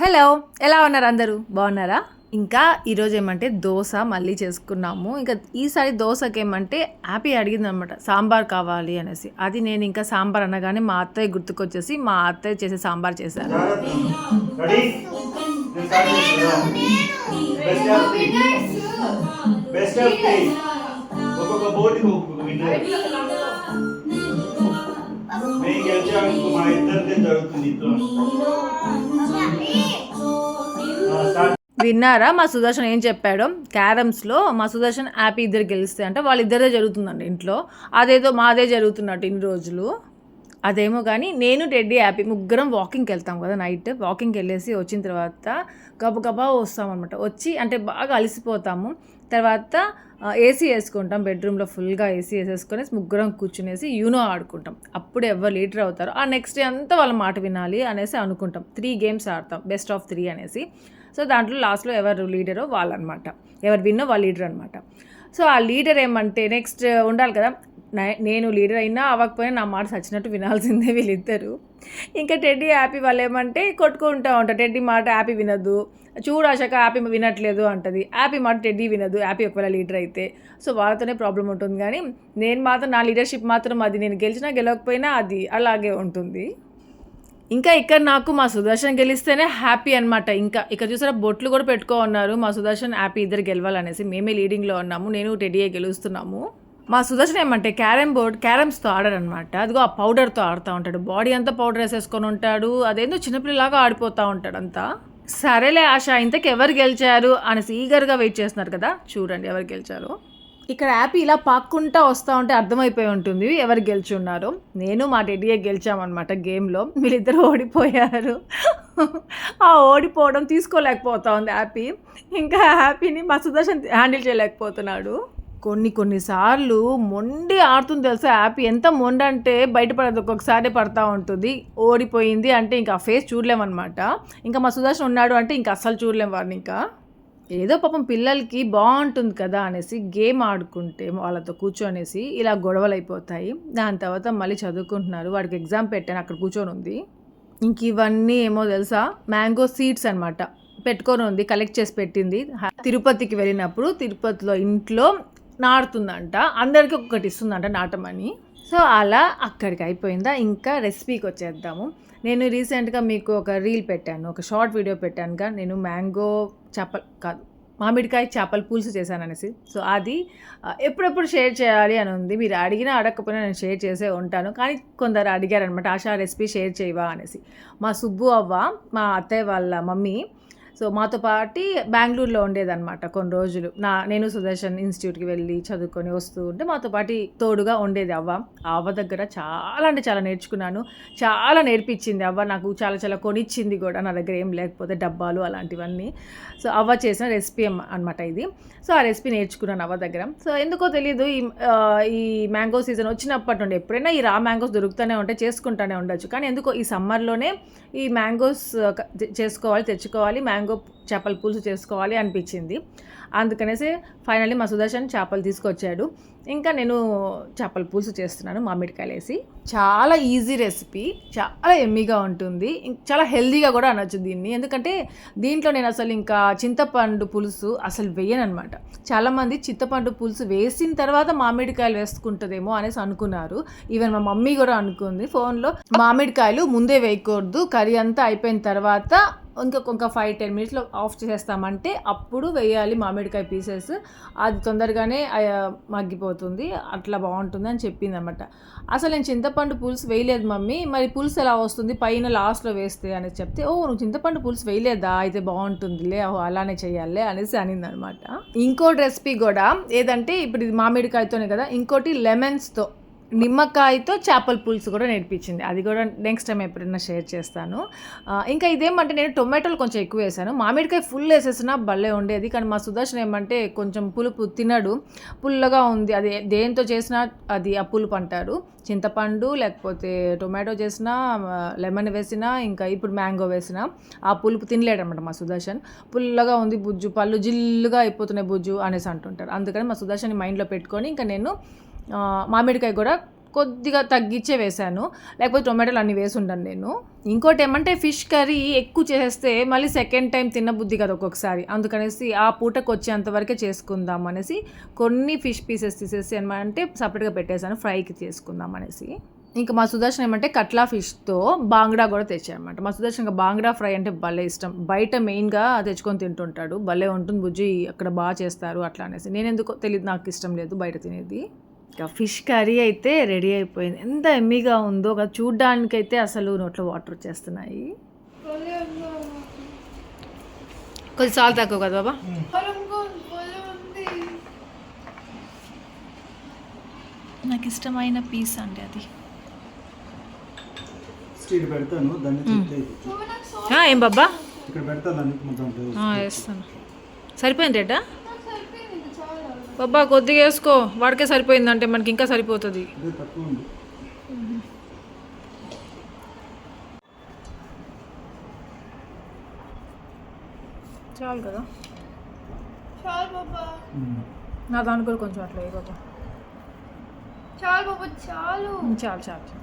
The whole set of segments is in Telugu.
హలో ఎలా ఉన్నారు అందరూ బాగున్నారా ఇంకా ఈరోజు ఏమంటే దోశ మళ్ళీ చేసుకున్నాము ఇంకా ఈసారి దోశకి ఏమంటే హ్యాపీ అడిగింది అనమాట సాంబార్ కావాలి అనేసి అది నేను ఇంకా సాంబార్ అనగానే మా అత్తయ్య గుర్తుకొచ్చేసి మా అత్తయ్య చేసే సాంబార్ చేశాను బెస్ట్ నేను గెలిచాను మా ఇద్దరిదే జరుగుతుంది విన్నారా? మా సుదర్శన్ ఏం చెప్పాడో? క్యారమ్స్లో మా సుదర్శన్ హ్యాపీ ఇద్దరు గెలిస్తే అంటే వాళ్ళిద్దరే జరుగుతుందండి ఇంట్లో. అదేదో మాదే జరుగుతున్నట్టు ఇన్ని రోజులు. అదేమో కానీ నేను టెడ్డీ హ్యాపీ ముగ్గురం వాకింగ్కి వెళ్తాం కదా నైట్ వాకింగ్కి వెళ్ళేసి వచ్చిన తర్వాత గబగబా వస్తామన్నమాట. వచ్చి అంటే బాగా అలసిపోతాము. తర్వాత ఏసీ వేసుకుంటాం. బెడ్రూమ్లో ఫుల్గా ఏసీ వేసేసుకొని ముగ్గురం కూర్చునేసి యూనో ఆడుకుంటాం. అప్పుడు ఎవరు లీడర్ అవుతారు ఆ నెక్స్ట్ డే అంతా వాళ్ళ మాట వినాలి అనేసి అనుకుంటాం. త్రీ గేమ్స్ ఆడతాం. బెస్ట్ ఆఫ్ త్రీ అనేసి. సో దాంట్లో లాస్ట్లో ఎవరు లీడరో వాళ్ళనమాట. ఎవరు విన్నో వాళ్ళ లీడర్ అనమాట సో ఆ లీడర్ ఏమంటే నెక్స్ట్ ఉండాలి కదా నేను లీడర్ అయినా అవ్వకపోయినా నా మాట చచ్చినట్టు వినాల్సిందే వీళ్ళిద్దరు. ఇంకా టెడ్డీ హ్యాపీ వాళ్ళు ఏమంటే కొట్టుకుంటూ ఉంటారు. టెడ్డీ మాట హ్యాపీ వినదు చూడాశాక హ్యాపీ వినట్లేదు అంటది. హ్యాపీ మాట టెడ్డీ వినదు హ్యాపీ ఒకవేళ లీడర్ అయితే. సో వాళ్ళతోనే ప్రాబ్లం ఉంటుంది. కానీ నేను మాత్రం నా లీడర్షిప్ మాత్రం అది నేను గెలిచినా గెలవకపోయినా అది అలాగే ఉంటుంది. ఇంకా ఇక్కడ నాకు మా సుదర్శన్ గెలిస్తేనే హ్యాపీ అనమాట ఇంకా ఇక్కడ చూసారా బొట్లు కూడా పెట్టుకో ఉన్నారు మా సుదర్శన్ హ్యాపీ ఇద్దరు గెలవాలనేసి మేమే లీడింగ్లో ఉన్నాము. నేను టెడీయే గెలుస్తున్నాము. మా సుదర్శన్ ఏమంటే క్యారమ్ బోర్డ్ క్యారమ్స్తో ఆడరనమాట అదిగో ఆ పౌడర్తో ఆడుతూ ఉంటాడు. బాడీ అంతా పౌడర్ వేసేసుకొని ఉంటాడు. అదేందో చిన్నపిల్లలాగా ఆడిపోతూ ఉంటాడు అంతా సరేలే ఆశ ఇంతకు ఎవరు గెలిచారు? అనేసి ఈగర్గా వెయిట్ చేస్తున్నారు కదా. చూడండి ఎవరు గెలిచారు. ఇక్కడ యాప్ ఇలా పాక్కుంటా వస్తూ ఉంటే అర్థమైపోయి ఉంటుంది. ఎవరు గెలిచి ఉన్నారు నేను మా డెడీయే గెలిచామన్నమాట గేమ్లో. వీళ్ళిద్దరు ఓడిపోయారు. ఆ ఓడిపోవడం తీసుకోలేకపోతా ఉంది హ్యాపీ. ఇంకా హ్యాపీని మా సుదర్శన్ హ్యాండిల్ చేయలేకపోతున్నాడు. కొన్ని కొన్నిసార్లు మొండి ఆడుతుంది తెలుసా హ్యాపీ. ఎంత మొండి అంటే బయటపడదు ఒక్కొక్కసారి పడతా ఉంటుంది. ఓడిపోయింది అంటే ఇంకా ఆ ఫేస్ చూడలేమన్నమాట. ఇంకా మా సుదర్శన్ ఉన్నాడు అంటే ఇంకా అస్సలు చూడలేం వాడిని ఇంకా. ఏదో పాపం పిల్లలకి బాగుంటుంది కదా అనేసి గేమ్ ఆడుకుంటే వాళ్ళతో కూర్చొనేసి ఇలా గొడవలు అయిపోతాయి దాని తర్వాత మళ్ళీ చదువుకుంటున్నారు. వాడికి ఎగ్జామ్ పెట్టాను అక్కడ కూర్చొని ఉంది. ఇంక ఇవన్నీ ఏమో తెలుసా? మ్యాంగో సీడ్స్ అనమాట పెట్టుకొని ఉంది కలెక్ట్ చేసి పెట్టింది. తిరుపతికి వెళ్ళినప్పుడు తిరుపతిలో ఇంట్లో నాటుతుందంట. అందరికీ ఒక్కటి ఇస్తుందంట నాటమని. సో అలా అక్కడికి అయిపోయిందా. ఇంకా రెసిపీకి వచ్చేద్దాము. నేను రీసెంట్గా మీకు ఒక రీల్ పెట్టాను ఒక షార్ట్ వీడియో పెట్టానుగా నేను మ్యాంగో చేపలు కాదు మామిడికాయ చేపల పులుసు చేశాను అనేసి సో అది ఎప్పుడెప్పుడు షేర్ చేయాలి అని ఉంది. మీరు అడిగినా అడగకపోయినా నేను షేర్ చేసే ఉంటాను. కానీ కొందరు అడిగారనమాట ఆశా రెసిపీ షేర్ చేయవా? అనేసి. మా సుబ్బు అవ్వ మా అత్తయ్య వాళ్ళ మమ్మీ సో మాతో పాటి బెంగళూరులో ఉండేదన్నమాట కొన్ని రోజులు. నా నేను సుదర్శన్ ఇన్స్టిట్యూట్కి వెళ్ళి చదువుకొని వస్తూ ఉంటే మాతో పాటి తోడుగా ఉండేది అవ్వ. ఆ అవ్వ దగ్గర చాలా అంటే చాలా నేర్చుకున్నాను. చాలా నేర్పించింది అవ్వ. నాకు చాలా చాలా కొనిచ్చింది కూడా నా దగ్గర ఏం లేకపోతే డబ్బాలు అలాంటివన్నీ. సో అవ్వ చేసిన రెసిపీ అనమాట ఇది. సో ఆ రెసిపీ నేర్చుకున్నాను అవ్వ దగ్గర. సో ఎందుకో తెలియదు ఈ ఈ మ్యాంగో సీజన్ వచ్చినప్పటి నుండి ఎప్పుడైనా ఈ రా మ్యాంగోస్ దొరుకుతూనే ఉంటాయి చేసుకుంటూనే ఉండొచ్చు. కానీ ఎందుకో ఈ సమ్మర్లోనే ఈ మ్యాంగోస్ చేసుకోవాలి తెచ్చుకోవాలి మ్యాంగో చేపల పులుసు చేసుకోవాలి అనిపించింది. అందుకనేసి ఫైనల్లీ మా సుదర్శన్ చేపలు తీసుకొచ్చాడు. ఇంకా నేను చేపల పులుసు చేస్తున్నాను మామిడికాయలు వేసి చాలా ఈజీ రెసిపీ చాలా ఎమ్మీగా ఉంటుంది. చాలా హెల్దీగా కూడా అనొచ్చు దీన్ని. ఎందుకంటే దీంట్లో నేను అసలు ఇంకా చింతపండు పులుసు అసలు వేయను అనమాట చాలామంది చింతపండు పులుసు వేసిన తర్వాత మామిడికాయలు వేసుకుంటుందేమో అనేసి అనుకున్నారు. ఈవెన్ మా మమ్మీ కూడా అనుకుంది ఫోన్లో మామిడికాయలు ముందే వేయకూడదు కర్రీ అంతా అయిపోయిన తర్వాత ఇంకొక ఫైవ్ టెన్ మినిట్స్లో ఆఫ్ చేసేస్తామంటే అప్పుడు వేయాలి మామిడికాయ పీసెస్ అది తొందరగానే మగ్గిపోతుంది. అట్లా బాగుంటుంది అని చెప్పింది అనమాట అసలు నేను చింతపండు పులుసు వేయలేదు మమ్మీ. మరి పులుసు ఎలా వస్తుంది? పైన లాస్ట్లో వేస్తే అని చెప్తే ఓ నువ్వు చింతపండు పులుసు వేయలేదా? అయితే బాగుంటుందిలే ఓ అలానే చేయాలి అనేసి అనింది అనమాట ఇంకోటి రెసిపీ కూడా ఏదంటే ఇప్పుడు ఇది మామిడికాయతోనే కదా ఇంకోటి లెమన్స్తో నిమ్మకాయతో చేపల పులుసు కూడా నేర్పించింది. అది కూడా నెక్స్ట్ టైం ఎప్పుడైనా షేర్ చేస్తాను. ఇంకా ఇదేమంటే నేను టొమాటోలు కొంచెం ఎక్కువ వేసాను. మామిడికాయ ఫుల్ వేసేసినా భలే ఉండేది. కానీ మా సుదర్శన్ ఏమంటే కొంచెం పులుపు తినడు. పుల్లగా ఉంది. అది దేంతో చేసినా అది ఆ పులుపు అంటారు చింతపండు లేకపోతే టొమాటో చేసినా లెమన్ వేసినా ఇంకా ఇప్పుడు మ్యాంగో వేసినా ఆ పులుపు తినలేడనమాట మా సుదర్శన్. పుల్లగా ఉంది బుజ్జు పళ్ళు జిల్లుగా అయిపోతున్నాయి బుజ్జు అనేసి అంటుంటారు. అందుకని మా సుదర్శన్ మైండ్లో పెట్టుకొని ఇంకా నేను మామిడికాయ కూడా కొద్దిగా తగ్గించే వేశాను. లేకపోతే టొమాటోలు అన్నీ వేసి ఉండను నేను. ఇంకోటి ఏమంటే ఫిష్ కర్రీ ఎక్కువ చేస్తే మళ్ళీ సెకండ్ టైం తినబుద్ధి కదా ఒక్కొక్కసారి. అందుకనేసి ఆ పూటకు వచ్చేంత వరకే చేసుకుందాం అనేసి కొన్ని ఫిష్ పీసెస్ తీసేసి అంటే సపరేట్గా పెట్టేశాను ఫ్రైకి చేసుకుందాం అనేసి. ఇంకా మా సుదర్శన్ ఏమంటే కట్లా ఫిష్తో బాంగ్డా కూడా తెచ్చాయన్నమాట మా సుదర్శన్ ఇంకా బాంగ్డా ఫ్రై అంటే భలే ఇష్టం. బయట మెయిన్గా తెచ్చుకొని తింటుంటాడు. భలే ఉంటుంది బుజ్జి అక్కడ బాగా చేస్తారు అట్లా అనేసి. నేను ఎందుకో తెలియదు నాకు ఇష్టం లేదు బయట తినేది. ఇంకా ఫిష్ కర్రీ అయితే రెడీ అయిపోయింది. ఎంత ఎమ్మిగా ఉందో కదా చూడ్డానికైతే అసలు నోట్లో వాటర్ వచ్చేస్తున్నాయి. కొంచెం సాల్ తక్కువ కదా బాబా? నాకు ఇష్టమైన పీస్ అండి అది. ఏం బాబా ఇక్కడ పెడతా సరిపోయింది రేటా? బాబా కొద్దిగా వేసుకో. వాడికే సరిపోయిందంటే మనకి ఇంకా సరిపోతుంది. చాలు కదా. చాలు బాబా. ఉమ్. నా దాని కూడా కొంచెం అట్లా బాబా. చాలు బాబా చాలు. చాలు చాలు చాలు.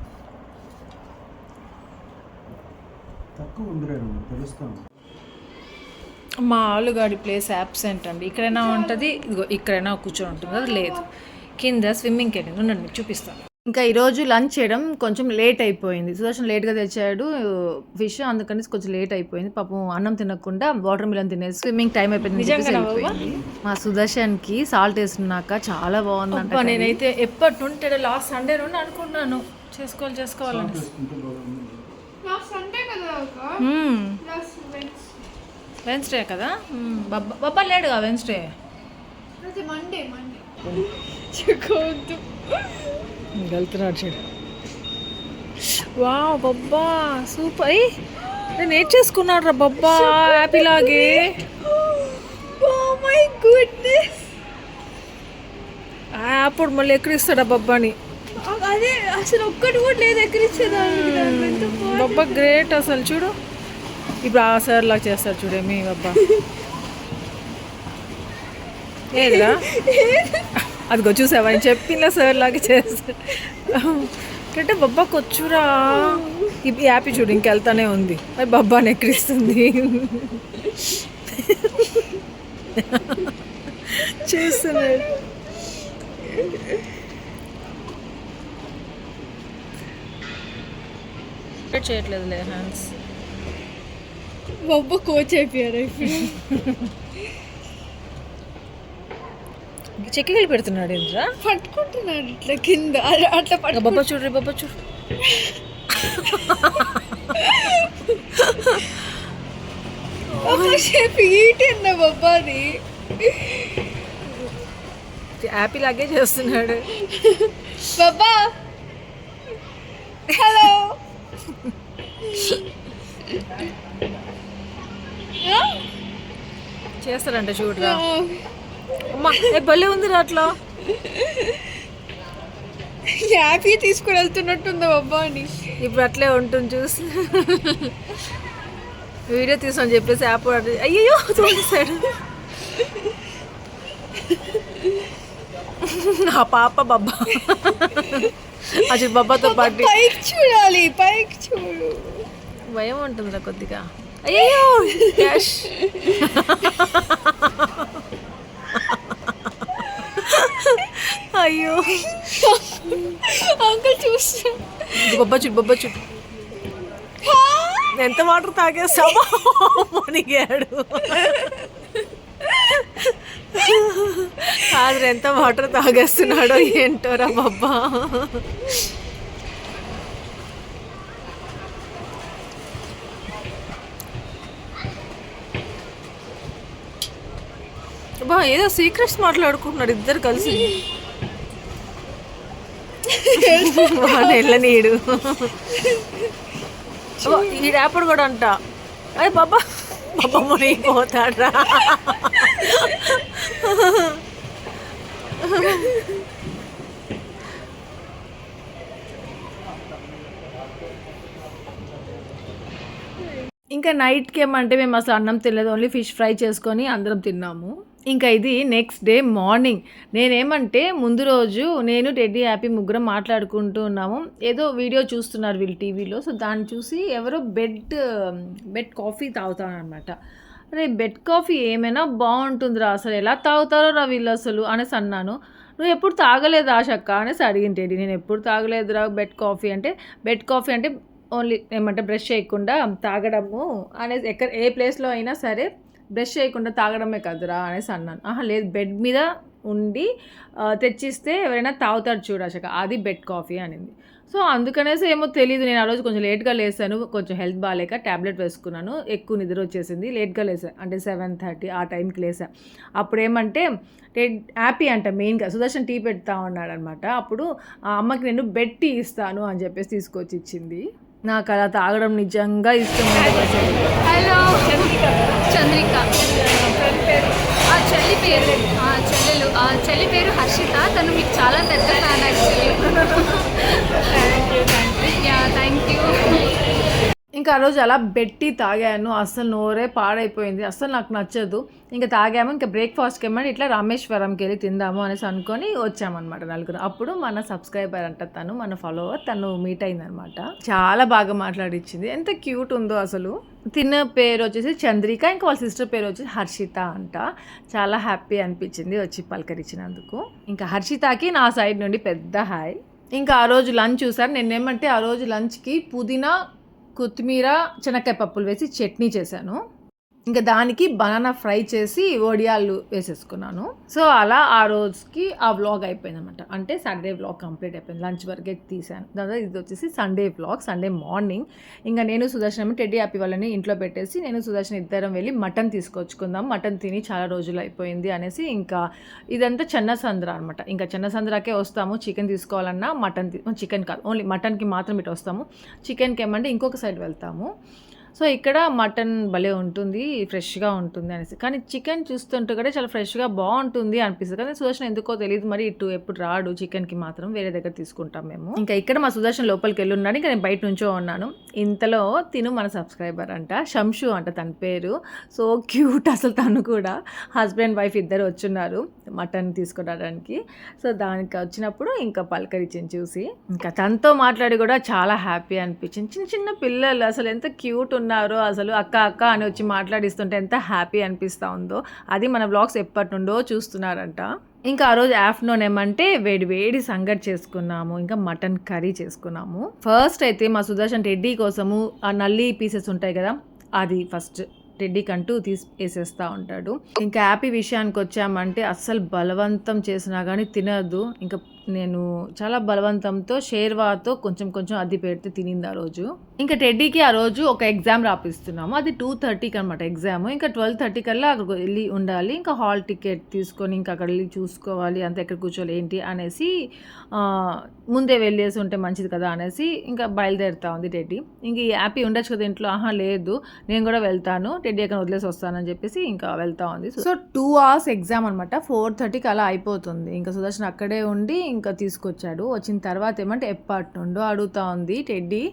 తక్కువ ఉంది రేడు తెలుస్తాను. మా ఆలుగాడి ప్లేస్ యాబ్సెంట్ అండి. ఇక్కడైనా ఉంటుంది ఇదిగో ఇక్కడైనా కూర్చొని ఉంటుంది అది లేదు. కింద స్విమ్మింగ్కి వెళ్ళింది ఉండండి మీకు చూపిస్తాను. ఇంకా ఈరోజు లంచ్ చేయడం కొంచెం లేట్ అయిపోయింది. సుదర్శన్ లేట్గా తెచ్చాడు ఫిష్ అందుకని కొంచెం లేట్ అయిపోయింది. పాపం అన్నం తినకుండా వాటర్ మిలన్ తినేసి స్విమ్మింగ్ టైం అయిపోయింది. మా సుదర్శన్కి సాల్ట్ వేసుకున్నాక చాలా బాగుంది నేనైతే ఎప్పటి నుండి లాస్ట్ సండే నుండి అనుకుంటున్నాను. చేసుకోవాలి చేసుకోవాలని. లాస్ట్ సండే కదా ఒక మ్మ్. లాస్ట్ వెన్స్ వెన్స్డే కదా. బబ్బా బబ్బా లేడుగా వెన్స్డే అది మండే మండే చెక్కొద్దు వెళ్తున్నాడు చూడు వా బబ్బా సూపర్. అయ్యి నేను నేర్చేసుకున్నాడు రా బబ్బా హ్యాపీ లాగే. Oh my goodness. అప్పుడు మళ్ళీ ఎక్కడిస్తాడా బబ్బాని? అదే అసలు ఒక్కటి కూడా లేదు బాధ. బబ్బా గ్రేట్ అసలు చూడు. ఇప్పుడు ఆ సార్ లాగా చేస్తారు చూడే మీ బబ్బా ఏదిరా? అదిగో చూసావా నేను చెప్పిందా సార్ లాగా చేస్తారు. అంటే బొబ్బా కొచ్చురా? ఈ యాపీ చూడు ఇంకెళ్తానే ఉంది. అది బొబ్బాని ఎక్కిరిస్తుంది చూస్తున్నాడు. చేయట్లేదులే హ్యాండ్స్ బొబ్బ కోచ్ అయిపోయారు చెక్కగిలి పెడుతున్నాడు ఏంద్రా పట్టుకుంటున్నాడు ఇట్లా కింద అట్లా- అట్లా పట్టు బొబ్బ చూడు బొబ్బ చూడు షేప్ ఈటి అన్న బొబ్బది యాపీ లాగే చేస్తున్నాడు బాబా హలో చేస్తాడంట చూడరా. అమ్మా భలే ఉంది అట్లా? హ్యాపీ తీసుకుని వెళ్తున్నట్టుందా బాబా అని ఇప్పుడు అట్లే ఉంటుంది చూసి. వీడియో తీసాను చెప్పేసి యాప్ అయ్యో చూసాడు ఆ పాప బబ్బా. అసలు బొబ్బతో పాటు పైకి చూడాలి పైకి చూడు. భయం ఉంటుందిరా కొద్దిగా. అయ్యో క్యాష్ అయ్యో అంకుల్ ఇది బొబ్బ చుట్టు బొబ్బ చుట్టు ఎంత వాటర్ తాగేస్తామో మునిగాడు. కాదు ఎంత వాటర్ తాగేస్తున్నాడో ఏంటోరా బాబ్బా. ఏదో సీక్రెట్స్ మాట్లాడుకుంటున్నాడు ఇద్దరు కలిసి. నీడు ఈ రేపడు కూడా అంట. అయ్యి బాబా బాబా మునిగిపోతాడ్రా ఇంకా నైట్కి ఏమంటే మేము అసలు అన్నం తినలేదు ఓన్లీ ఫిష్ ఫ్రై చేసుకొని అందరం తిన్నాము. ఇంకా ఇది నెక్స్ట్ డే మార్నింగ్ నేనేమంటే ముందు రోజు నేను టెడ్డీ హ్యాపీ ముగ్గురం మాట్లాడుకుంటూ ఉన్నాము. ఏదో వీడియో చూస్తున్నారు వీళ్ళు టీవీలో సో దాన్ని చూసి ఎవరో బెడ్ బెడ్ కాఫీ తాగుతారనమాట అరే బెడ్ కాఫీ ఏమైనా బాగుంటుందిరా అసలు. ఎలా తాగుతారో రా వీళ్ళు అసలు అనేసి అన్నాను. నువ్వు ఎప్పుడు తాగలేదు ఆశక్క అనేసి అడిగింది టెడ్డీ నేను ఎప్పుడు తాగలేదురా బెడ్ కాఫీ అంటే బెడ్ కాఫీ అంటే ఓన్లీ ఏమంటే బ్రష్ చేయకుండా తాగడము అనేసి ఎక్కడ ఏ ప్లేస్లో అయినా సరే బ్రష్ చేయకుండా తాగడమే కదరా అనేసి అన్నాను. ఆహా లేదు బెడ్ మీద ఉండి తెచ్చిస్తే ఎవరైనా తాగుతారు చూడక అది బెడ్ కాఫీ అనింది. సో అందుకనేసి ఏమో తెలియదు నేను ఆ రోజు కొంచెం లేట్గా లేసాను కొంచెం హెల్త్ బాగాలేక ట్యాబ్లెట్ వేసుకున్నాను ఎక్కువ నిద్ర వచ్చేసింది లేట్గా లేసా అంటే సెవెన్ థర్టీ ఆ టైంకి లేసా. అప్పుడు ఏమంటే హ్యాపీ అంట మెయిన్గా సుదర్శన్ టీ పెడతా ఉన్నాడు అనమాట అప్పుడు ఆ అమ్మకి నేను బెడ్ టీ ఇస్తాను అని చెప్పేసి తీసుకొచ్చి ఇచ్చింది నాకు అలా తాగడం నిజంగా ఇష్టం హలో చంద్రిక. ఆ చెల్లి పేరు. చెల్లెలు. ఆ చెల్లి పేరు హర్షిత. తను మీకు చాలా పెద్ద ఫ్యాన్ యాక్చువల్లీ ఇంకా ఆ రోజు అలా బెట్టి తాగాను. అస్సలు నోరే పాడైపోయింది. అస్సలు నాకు నచ్చదు. ఇంకా తాగాము. ఇంకా బ్రేక్ఫాస్ట్కి ఏమని ఇట్లా రామేశ్వరంకి వెళ్ళి తిందాము అనేసి అనుకొని వచ్చామన్నమాట నలుగురు. అప్పుడు మన సబ్స్క్రైబర్ అంట తను మన ఫాలోవర్ తను మీట్ అయిందనమాట చాలా బాగా మాట్లాడిచ్చింది. ఎంత క్యూట్ ఉందో అసలు. తిన్న పేరు వచ్చేసి చంద్రిక ఇంకా వాళ్ళ సిస్టర్ పేరు వచ్చేసి హర్షిత అంట. చాలా హ్యాపీ అనిపించింది వచ్చి పలకరించినందుకు. ఇంకా హర్షితకి నా సైడ్ నుండి పెద్ద హాయ్ ఇంకా ఆ రోజు లంచ్ చూసారు. నేనేమంటే ఆ రోజు లంచ్కి పుదీనా కొత్తిమీర చెనక్కాయ పప్పులు వేసి చట్నీ చేశాను. ఇంకా దానికి బనానా ఫ్రై చేసి వడియాలు వేసేసుకున్నాను. సో అలా ఆ రోజుకి ఆ వ్లాగ్ అయిపోయింది అనమాట అంటే సాటర్డే వ్లాగ్ కంప్లీట్ అయిపోయింది. లంచ్ వరకే తీసాను. దాని ఇది వచ్చేసి సండే వ్లాగ్ సండే మార్నింగ్. ఇంకా నేను సుదర్శనం టెడ్డీ హ్యాపీ వాళ్ళని ఇంట్లో పెట్టేసి నేను సుదర్శన్ ఇద్దరం వెళ్ళి మటన్ తీసుకొచ్చుకుందాం. మటన్ తిని చాలా రోజులు అయిపోయింది అనేసి ఇంకా ఇదంతా చెన్న సంద్ర అనమాట ఇంకా చెన్న సంద్రాకే వస్తాము. చికెన్ తీసుకోవాలన్నా మటన్ చికెన్ కాదు ఓన్లీ మటన్కి మాత్రం ఇటు వస్తాము. చికెన్కి ఏమంటే ఇంకొక సైడ్ వెళ్తాము. సో ఇక్కడ మటన్ భలే ఉంటుంది ఫ్రెష్గా ఉంటుంది అనేసి. కానీ చికెన్ చూస్తుంటే కూడా చాలా ఫ్రెష్గా బాగుంటుంది అనిపిస్తుంది. కానీ సుదర్శన్ ఎందుకో తెలియదు మరి ఇటు ఎప్పుడు రాడు చికెన్కి మాత్రం వేరే దగ్గర తీసుకుంటాం మేము. ఇంకా ఇక్కడ మా సుదర్శన్ లోపలికి వెళ్ళి ఇంకా నేను బయట నుంచో ఉన్నాను. ఇంతలో తిను మన సబ్స్క్రైబర్ అంట శంషు అంట తన పేరు. సో క్యూట్ అసలు తను కూడా. హస్బెండ్ వైఫ్ ఇద్దరు వచ్చున్నారు మటన్ తీసుకురావడానికి సో దానికి వచ్చినప్పుడు ఇంకా పలకరించింది చూసి. ఇంకా తనతో మాట్లాడి కూడా చాలా హ్యాపీ అనిపించింది. చిన్న చిన్న పిల్లలు అసలు ఎంత క్యూట్ ఉన్నారో అసలు అక్క అక్క అని వచ్చి మాట్లాడిస్తుంటే ఎంత హ్యాపీ అనిపిస్తూ ఉందో. అది మన బ్లాగ్స్ ఎప్పటి నుండో చూస్తున్నారంట. ఇంకా ఆ రోజు ఆఫ్టర్నూన్ ఏమంటే వేడి వేడి సంగటి చేసుకున్నాము ఇంకా మటన్ కర్రీ చేసుకున్నాము. ఫస్ట్ అయితే మా సుదర్శన్ రెడ్డి కోసము ఆ నల్లి పీసెస్ ఉంటాయి కదా అది ఫస్ట్ టెడ్డీకి అంటూ తీసి వేసేస్తూ ఉంటాడు. ఇంకా హ్యాపీ విషయానికి వచ్చామంటే అస్సలు బలవంతం చేసినా కానీ తినదు ఇంకా నేను చాలా బలవంతంతో షేర్వాతో కొంచెం కొంచెం అద్దె పెడితే తినింది ఆ రోజు. ఇంకా టెడ్డీకి ఆ రోజు ఒక ఎగ్జామ్ రాపిస్తున్నాము. అది టూ థర్టీకి అనమాట ఎగ్జామ్. ఇంకా ట్వెల్వ్ థర్టీ కల్లా అక్కడికి వెళ్ళి ఉండాలి. ఇంకా హాల్ టికెట్ తీసుకొని ఇంకా అక్కడ వెళ్ళి చూసుకోవాలి. అంత ఎక్కడ కూర్చోవాలి ఏంటి అనేసి ముందే వెళ్ళేసి ఉంటే మంచిది కదా అనేసి ఇంకా బయలుదేరుతా ఉంది టెడ్డీ. ఇంక ఈ హ్యాపీ ఉండొచ్చు కదా ఇంట్లో. ఆహా లేదు. నేను కూడా వెళ్తాను. టెడ్డీ అక్కడ వదిలేసి వస్తానని చెప్పేసి ఇంకా వెళ్తా ఉంది. సో టూ అవర్స్ ఎగ్జామ్ అనమాట ఫోర్ థర్టీకి అలా అయిపోతుంది. ఇంకా సుదర్శన్ అక్కడే ఉండి ఇంకా తీసుకొచ్చాడు. వచ్చిన తర్వాత ఏమంటే ఎప్పటి నుండో అడుగుతా ఉంది టెడ్డీ.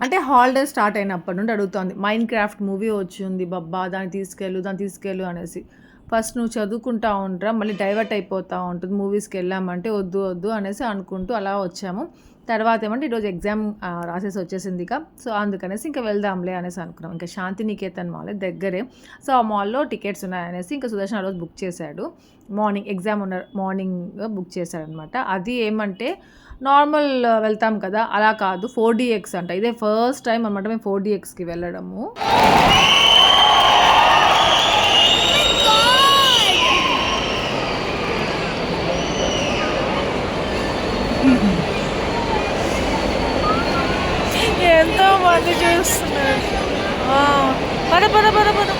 అంటే హాలిడే స్టార్ట్ అయినప్పటి నుండి అడుగుతోంది. మైండ్ క్రాఫ్ట్ మూవీ వచ్చింది. బబ్బా దాన్ని తీసుకెళ్ళు దాన్ని తీసుకెళ్ళు అనేసి. ఫస్ట్ నువ్వు చదువుకుంటా ఉంటా మళ్ళీ డైవర్ట్ అయిపోతూ ఉంటుంది మూవీస్కి వెళ్ళామంటే వద్దు వద్దు అనేసి అనుకుంటూ అలా వచ్చాము. తర్వాత ఏమంటే ఈరోజు ఎగ్జామ్ రాసేసి వచ్చేసింది ఇక. సో అందుకనేసి ఇంకా వెళ్దాంలే అనేసి అనుకున్నాం. ఇంకా శాంతి నికేతన్ మాల్ దగ్గరే. సో ఆ మాల్లో టికెట్స్ ఉన్నాయనేసి ఇంకా సుదర్శన్ ఆ రోజు బుక్ చేశాడు. మార్నింగ్ ఎగ్జామ్ ఉన్న మార్నింగ్ బుక్ చేశాడనమాట. అది ఏమంటే నార్మల్ వెళ్తాం కదా అలా కాదు ఫోర్ డిఎక్స్ అంట. ఇదే ఫస్ట్ టైం అనమాట మేము ఫోర్ డిఎక్స్కి వెళ్ళడము ఎంతో మంది చూస్తున్నారు పద పద పద పద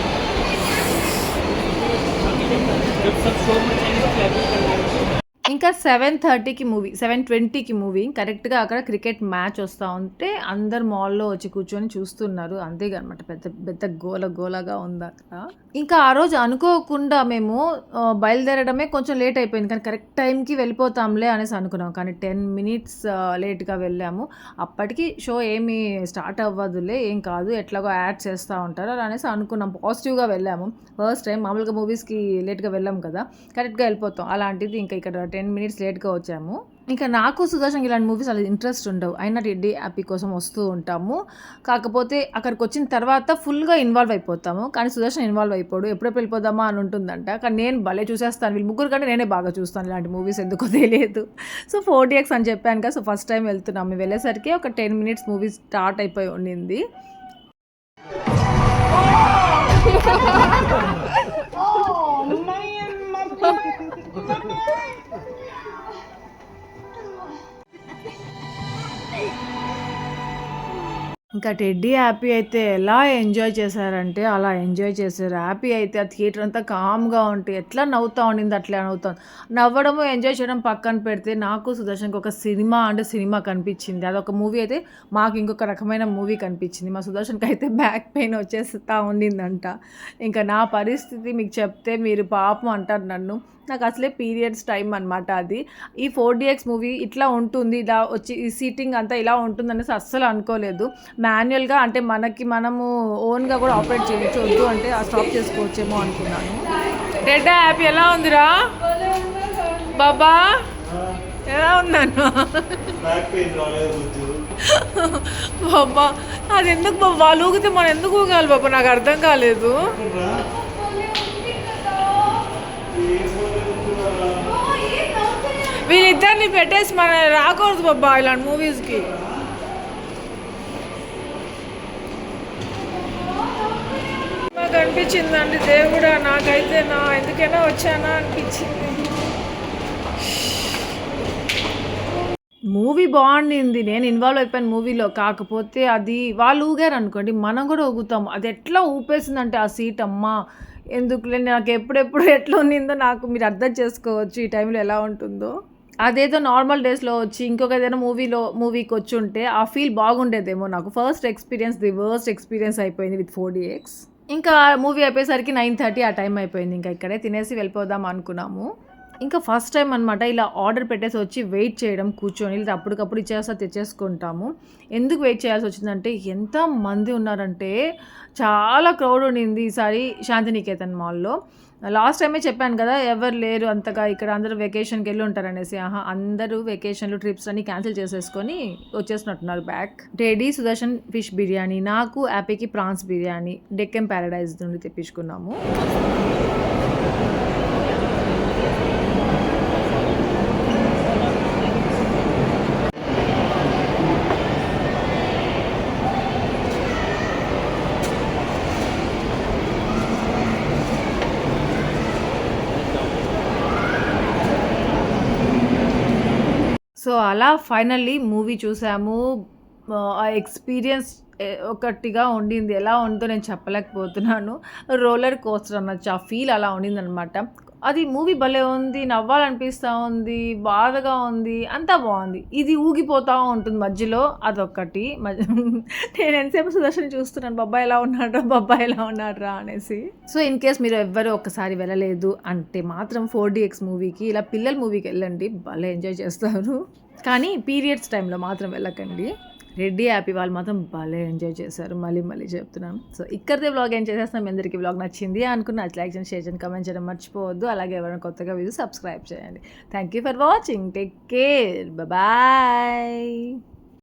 ఇంకా సెవెన్ థర్టీకి మూవీ సెవెన్ ట్వంటీకి మూవీ. కరెక్ట్గా అక్కడ క్రికెట్ మ్యాచ్ వస్తూ ఉంటే అందరు మాల్లో వచ్చి కూర్చొని చూస్తున్నారు. అంతేగనమాట. పెద్ద పెద్ద గోల గోలగా ఉంది అక్కడ. ఇంకా ఆ రోజు అనుకోకుండా మేము బయలుదేరడమే కొంచెం లేట్ అయిపోయింది. కానీ కరెక్ట్ టైంకి వెళ్ళిపోతాంలే అనేసి అనుకున్నాం. కానీ టెన్ మినిట్స్ లేట్గా వెళ్ళాము. అప్పటికి షో ఏమీ స్టార్ట్ అవ్వదులే ఏం కాదు. ఎట్లాగో యాడ్ చేస్తూ ఉంటారు అలా అనేసి అనుకున్నాం. పాజిటివ్గా వెళ్ళాము. ఫస్ట్ టైం మామూలుగా మూవీస్కి లేట్గా వెళ్ళాం కదా. కరెక్ట్గా వెళ్ళిపోతాం. అలాంటిది ఇంకా ఇక్కడ టెన్ మినిట్స్ లేట్గా వచ్చాము. ఇంకా నాకు సుదర్శన్ ఇలాంటి మూవీస్ అలా ఇంట్రెస్ట్ ఉండవు. అయినా రెడ్డి హ్యాపీ కోసం వస్తూ ఉంటాము. కాకపోతే అక్కడికి వచ్చిన తర్వాత ఫుల్గా ఇన్వాల్వ్ అయిపోతాము. కానీ సుదర్శన్ ఇన్వాల్వ్ అయిపోడు. ఎప్పుడెప్పుడు వెళ్ళిపోదామా అని ఉంటుందంట. కానీ నేను భలే చూసేస్తాను. వీళ్ళు ముగ్గురు కంటే నేనే బాగా చూస్తాను ఇలాంటి మూవీస్ ఎందుకో తెలియదు. సో ఫోర్ ఎక్స్ అని చెప్పాను కదా. సో ఫస్ట్ టైం వెళ్తున్నాం. మేము వెళ్ళేసరికి ఒక టెన్ మినిట్స్ మూవీ స్టార్ట్ అయిపోయి ఉండింది. ఇంకా టెడ్డీ హ్యాపీ అయితే ఎలా ఎంజాయ్ చేశారంటే అలా ఎంజాయ్ చేశారు. హ్యాపీ అయితే ఆ థియేటర్ అంతా కామ్గా ఉంటే ఎట్లా నవ్వుతూ ఉండింది అట్లా నవ్వుతాం నవ్వడము ఎంజాయ్ చేయడం పక్కన పెడితే నాకు సుదర్శన్కి ఒక సినిమా అంటే సినిమా కనిపించింది. అదొక మూవీ అయితే మాకు ఇంకొక రకమైన మూవీ కనిపించింది. మా సుదర్శన్కి అయితే బ్యాక్ పెయిన్ వచ్చేస్తా ఉండిందంట. ఇంకా నా పరిస్థితి మీకు చెప్తే మీరు పాపం అంటారు నన్ను. నాకు అసలే పీరియడ్స్ టైం అనమాట అది. ఈ ఫోర్ డిఎక్స్ మూవీ ఇట్లా ఉంటుంది ఇలా వచ్చి ఈ సీటింగ్ అంతా ఇలా ఉంటుంది అనేసి అస్సలు అనుకోలేదు. మాన్యువల్గా అంటే మనకి మనము ఓన్గా కూడా ఆపరేట్ చేయొచ్చు అంటే ఆ స్టాప్ చేసుకోవచ్చేమో అనుకున్నాను. రెడ్ హ్యాపీ ఎలా ఉందిరా? బాబా ఎలా ఉన్నాను? బాబా అది ఎందుకు బాబా? వాళ్ళు ఊగితే మనం ఎందుకు ఊగాలి బాబా? నాకు అర్థం కాలేదు. వీళ్ళిద్దరిని పెట్టేసి మన రాకూడదు బాబా ఇలాంటి మూవీస్కి. నాకు అనిపించిందండి దేవుడా నాకైతే నా ఎందుకైనా వచ్చానా అనిపించింది. మూవీ బాగుండింది నేను ఇన్వాల్వ్ అయిపోయాను మూవీలో. కాకపోతే అది వాళ్ళు ఊగారు అనుకోండి మనం కూడా ఊగుతాం. అది ఎట్లా ఊపేసిందంటే ఆ సీట్ అమ్మా ఎందుకులే నాకు ఎప్పుడెప్పుడు ఎట్లా ఉన్నిందో నాకు మీరు అర్థం చేసుకోవచ్చు ఈ టైంలో ఎలా ఉంటుందో. అదేదో నార్మల్ డేస్లో వచ్చి ఇంకొక ఏదైనా మూవీలో మూవీకి వచ్చి ఉంటే ఆ ఫీల్ బాగుండేదేమో నాకు. First experience the worst experience అయిపోయింది విత్ ఫోర్ ఎక్స్ ఇంకా మూవీ అయిపోయేసరికి నైన్ థర్టీ ఆ టైం అయిపోయింది. ఇంకా ఇక్కడే తినేసి వెళ్ళిపోదాం అనుకున్నాము. ఇంకా ఫస్ట్ టైం అనమాట ఇలా ఆర్డర్ పెట్టేసి వచ్చి వెయిట్ చేయడం కూర్చొని లేదా అప్పటికప్పుడు ఇచ్చేస్తా తెచ్చేసుకుంటాము. ఎందుకు వెయిట్ చేయాల్సి వచ్చిందంటే ఎంత మంది ఉన్నారంటే చాలా క్రౌడ్ ఉండింది ఈసారి శాంతినికేతన్ మాల్లో లాస్ట్ టైమే చెప్పాను కదా ఎవరు లేరు అంతగా ఇక్కడ అందరూ వెకేషన్కి వెళ్ళి ఉంటారనేసి. ఆహా అందరూ వెకేషన్లు ట్రిప్స్ అన్ని క్యాన్సిల్ చేసేసుకొని వచ్చేసినట్టున్నారు back daddy Sudarshan fish biryani నాకు యాపీకి ప్రాన్స్ బిర్యానీ డెక్కన్ ప్యారడైజ్ నుండి తెప్పించుకున్నాము. సో అలా ఫైనల్లీ మూవీ చూసాము. ఆ ఎక్స్పీరియన్స్ ఒకటిగా ఉండింది. ఎలా ఉందో నేను చెప్పలేకపోతున్నాను. రోలర్ కోస్టర్ అనొచ్చు ఆ ఫీల్ అలా ఉండింది అనమాట అది మూవీ భలే ఉంది నవ్వాలనిపిస్తూ ఉంది బాధగా ఉంది అంతా బాగుంది. ఇది ఊగిపోతూ ఉంటుంది మధ్యలో అదొక్కటి. మధ్య- నేను ఎంతసేపు సుదర్శన్ చూస్తున్నాను బాబాయ్ ఎలా ఉన్నాడ్రా బాబాయ్ ఎలా ఉన్నాడ్రా అనేసి. సో ఇన్ కేస్ మీరు ఎవ్వరు ఒక్కసారి వెళ్ళలేదు అంటే మాత్రం ఫోర్ డిఎక్స్ మూవీకి ఇలా పిల్లల మూవీకి వెళ్ళండి. భలే ఎంజాయ్ చేస్తారు. కానీ పీరియడ్స్ టైంలో మాత్రం వెళ్ళకండి. రెడ్డి హ్యాపీ వాళ్ళు మాత్రం భలే ఎంజాయ్ చేశారు. మళ్ళీ మళ్ళీ చెప్తున్నాను. సో ఇక్కడిదే వ్లాగ్ ఏం చేసేస్తాం ఎందరికి అందరికీ వ్లాగ్ నచ్చింది అనుకున్న లైక్ చేయండి షేర్ చేయండి కమెంట్ చేయడం మర్చిపోవద్దు. అలాగే ఎవరైనా కొత్తగా వీడియో సబ్స్క్రైబ్ చేయండి. Thank you for watching take care bye